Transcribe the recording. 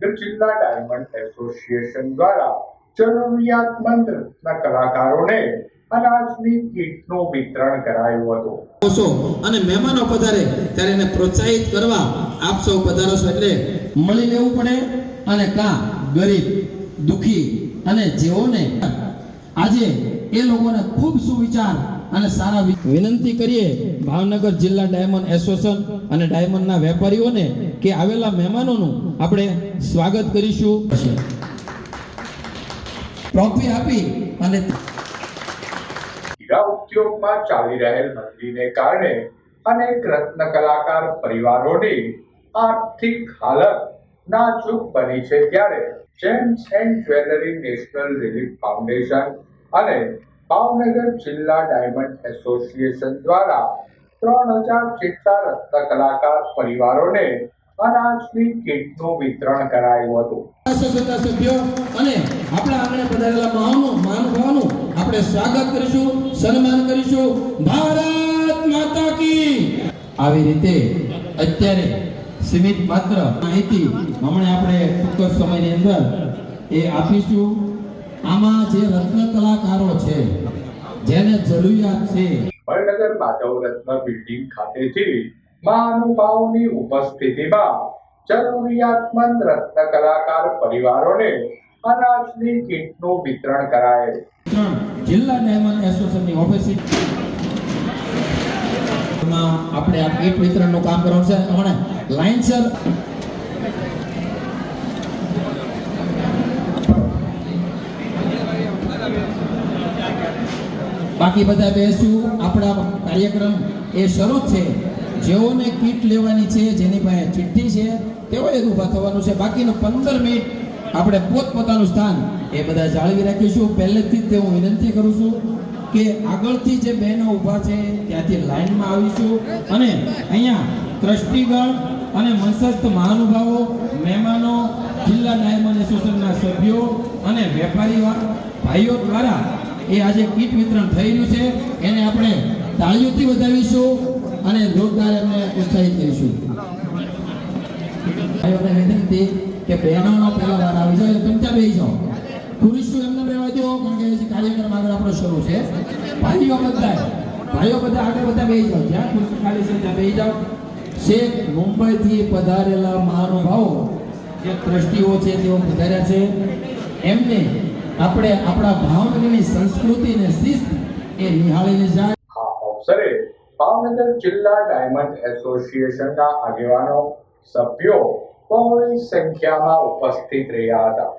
જિલ્લા diamond association દ્વારા જરૂરિયાતમંદ કલાકારોને અનાજની કીટનું વિતરણ કરાયું હતું. અને મહેમાનો પધારે ત્યારે એને પ્રોત્સાહિત કરવા આપ સૌ પધારો છો એટલે મળી લેવું પડે અને કા ગરીબ, દુખી અને જેઓને આજે એ લોકોને ખૂબ સુવિચાર અને સારા વિનંતી કરીએ ભાવનગર જિલ્લા ડાયમંડ એસોસિએશન અને ડાયમંડના વેપારીઓને કે આવેલા મહેમાનોનું આપણે સ્વાગત કરીશું. ટ્રોફી આપી અને હીરા ઉદ્યોગમાં ચાલી રહેલ મંદીને કારણે અનેક રત્ન કલાકાર પરિવારોની આર્થિક હાલત નાજુક બની છે ત્યારે gems and jewellery national relief foundation અને ભાવનગર જિલ્લા ડાયમંડ એસોસિએશન દ્વારા ત્રણ હજાર જેટલા રત્ન કલાકાર પરિવારોને અનાજની કીટનું વિતરણ કરાયું હતું. સભ્યો અને આપણા આંગણે પધારેલા મહાનો મહાનુભાવોનું આપણે સ્વાગત કરીશું, સન્માન કરીશું. ભારત માતા કી! આવી રીતે અત્યારે સીમિત માત્ર માહિતી હમણાં આપણે ટૂંક સમયની અંદર એ આપીશું. આમાં જે રત્ન કલાકારો જેને જરૂરિયાત છે. વડનગર માધવ રત્ન બિલ્ડિંગ ખાતેથી મહાનુભાવોની ઉપસ્થિતિમાં જરૂરિયાતમંદ રત્ન કલાકાર પરિવારોને અનાજની કીટનું વિતરણ કરાયેલ જિલ્લા ડાયમંડ એસોસિએશનની ઓફિસ આપણે આ કીટ વિતરણનું કામ કરવાનું છે. હમણાં લાઇનસર બાકી બધા બેસું. આપણા કાર્યક્રમ એ શરૂ છે. જેઓને કીટ લેવાની છે, જેની પાસે ચિઠ્ઠી છે, તેઓએ જ ઊભા થવાનું છે. બાકીનું પંદર મિનિટ આપણે પોતપોતાનું સ્થાન એ બધા જાળવી રાખીશું. પહેલેથી જ તે હું વિનંતી કરું છું કે આગળથી જે બહેનો ઊભા છે, ત્યાંથી લાઈનમાં આવીશું. અને અહીંયા ટ્રસ્ટીગણ અને મંચસ્થ મહાનુભાવો, મહેમાનો, જિલ્લા ડાયમંડ એસોસિએશનના સભ્યો અને વેપારી ભાઈઓ દ્વારા એ આજે કીટ વિતરણ થઈ રહ્યું છે. એને આપણે તાળીઓથી વધાવીશું અને જોરદાર એમને ઉત્સાહિત કરીશું. ભાઈઓને વિનંતી કે બહેનોનો પહેલો વાર આવી તમે ત્યાં બેસી જાઓ? પુરુષો એમને બેવા દો. કારણ કે કાર્યક્રમ આગળ આપણો શરૂ છે. ભાઈઓ બધા ભાઈઓ બધા આગળ બધા બેસી જાઓ. જ્યાં પુરુષ ખાલી છે ત્યાં બેસી જાઓ. શેખ મુંબઈથી પધારેલા મહાનુભાવો જે ટ્રસ્ટીઓ છે તેઓ પધાર્યા છે. એમને આપણે આપણા ભાવનગરની સંસ્કૃતિ ને શિસ્ત એ નિહાળીને જાય. આ અવસરે ભાવનગર જિલ્લા ડાયમંડ એસોસિએશનના આગેવાનો, સભ્યો બહોળી સંખ્યામાં ઉપસ્થિત રહ્યા હતા.